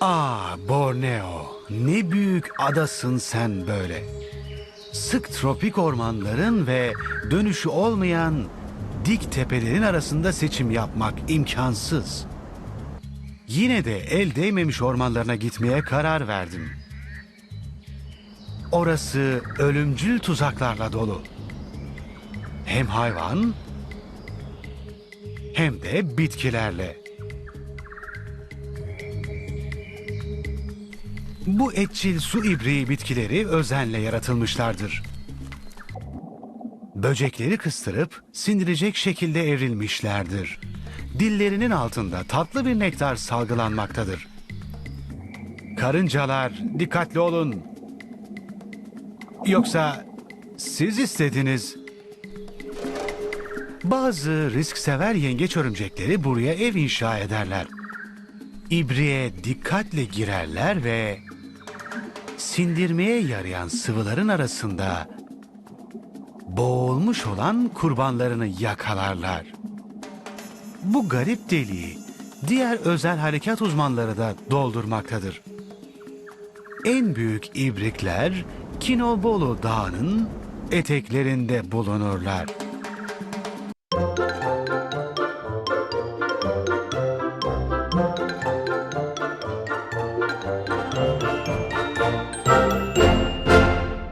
Ah Borneo, ne büyük adasın sen böyle. Sık tropik ormanların ve dönüşü olmayan dik tepelerin arasında seçim yapmak imkansız. Yine de el değmemiş ormanlarına gitmeye karar verdim. Orası ölümcül tuzaklarla dolu. Hem hayvan hem de bitkilerle. Bu etçil su ibriği bitkileri özenle yaratılmışlardır. Böcekleri kıstırıp sindirecek şekilde evrilmişlerdir. Dillerinin altında tatlı bir nektar salgılanmaktadır. Karıncalar dikkatli olun. Yoksa siz istediniz. Bazı risksever yengeç örümcekleri buraya ev inşa ederler. İbriğe dikkatle girerler ve sindirmeye yarayan sıvıların arasında boğulmuş olan kurbanlarını yakalarlar. Bu garip deliği diğer özel harekat uzmanları da doldurmaktadır. En büyük ibrikler Kinobolu Dağı'nın eteklerinde bulunurlar.